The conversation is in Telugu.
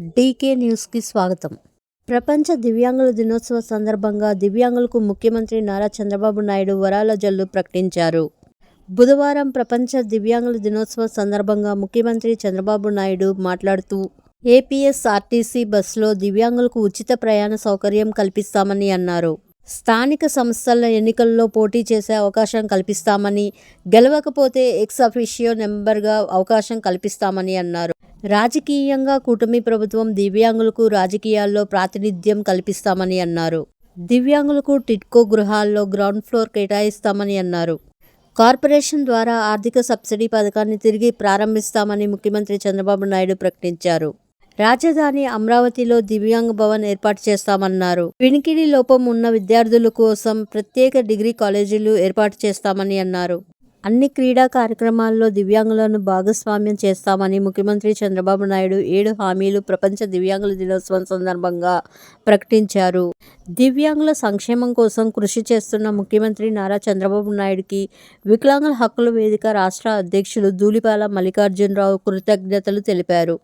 డీకే న్యూస్కి స్వాగతం. ప్రపంచ దివ్యాంగుల దినోత్సవ సందర్భంగా దివ్యాంగులకు ముఖ్యమంత్రి నారా చంద్రబాబు నాయుడు వరాల జల్లు ప్రకటించారు. బుధవారం ప్రపంచ దివ్యాంగుల దినోత్సవ సందర్భంగా ముఖ్యమంత్రి చంద్రబాబు నాయుడు మాట్లాడుతూ ఏపీఎస్ఆర్టీసీ బస్సులో దివ్యాంగులకు ఉచిత ప్రయాణ సౌకర్యం కల్పిస్తామని అన్నారు. స్థానిక సంస్థల ఎన్నికల్లో పోటీ చేసే అవకాశం కల్పిస్తామని గెలవకపోతే ఎక్స్ అఫిషియో నెంబర్గా అవకాశం కల్పిస్తామని అన్నారు. రాజకీయంగా కూటమి ప్రభుత్వం దివ్యాంగులకు రాజకీయాల్లో ప్రాతినిధ్యం కల్పిస్తామని అన్నారు. దివ్యాంగులకు టిట్కో గృహాల్లో గ్రౌండ్ ఫ్లోర్ కేటాయిస్తామని అన్నారు. కార్పొరేషన్ ద్వారా ఆర్థిక సబ్సిడీ పథకాన్ని తిరిగి ప్రారంభిస్తామని ముఖ్యమంత్రి చంద్రబాబు నాయుడు ప్రకటించారు. రాజధాని అమరావతిలో దివ్యాంగ భవన్ ఏర్పాటు చేస్తామన్నారు. వినికిడి లోపం ఉన్న విద్యార్థుల కోసం ప్రత్యేక డిగ్రీ కాలేజీలు ఏర్పాటు చేస్తామని అన్నారు. అన్ని క్రీడా కార్యక్రమాల్లో దివ్యాంగులను భాగస్వామ్యం చేస్తామని ముఖ్యమంత్రి చంద్రబాబు నాయుడు ఏడు హామీలు ప్రపంచ దివ్యాంగుల దినోత్సవం సందర్భంగా ప్రకటించారు. దివ్యాంగుల సంక్షేమం కోసం కృషి చేస్తున్న ముఖ్యమంత్రి నారా చంద్రబాబు నాయుడుకి వికలాంగుల హక్కుల వేదిక రాష్ట్ర అధ్యక్షులు ధూళిపాల మల్లికార్జునరావు కృతజ్ఞతలు తెలిపారు.